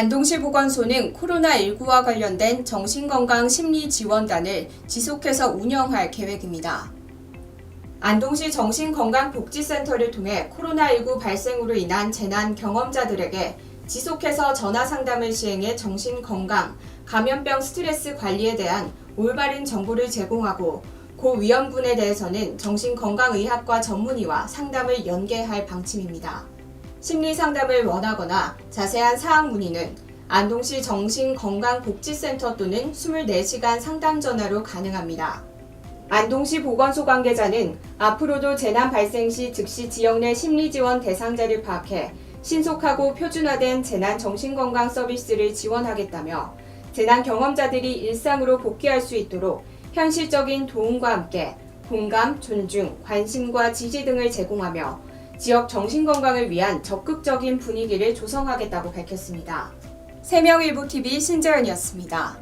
안동시 보건소는 코로나19와 관련된 정신건강 심리지원단을 지속해서 운영할 계획입니다. 안동시 정신건강복지센터를 통해 코로나19 발생으로 인한 재난 경험자들에게 지속해서 전화 상담을 시행해 정신건강, 감염병 스트레스 관리에 대한 올바른 정보를 제공하고 고위험군에 대해서는 정신건강의학과 전문의와 상담을 연계할 방침입니다. 심리 상담을 원하거나 자세한 사항 문의는 안동시 정신건강복지센터 또는 24시간 상담 전화로 가능합니다. 안동시 보건소 관계자는 앞으로도 재난 발생 시 즉시 지역 내 심리 지원 대상자를 파악해 신속하고 표준화된 재난 정신건강 서비스를 지원하겠다며 재난 경험자들이 일상으로 복귀할 수 있도록 현실적인 도움과 함께 공감, 존중, 관심과 지지 등을 제공하며 지역 정신건강을 위한 적극적인 분위기를 조성하겠다고 밝혔습니다. 새명일보TV 신재현이었습니다.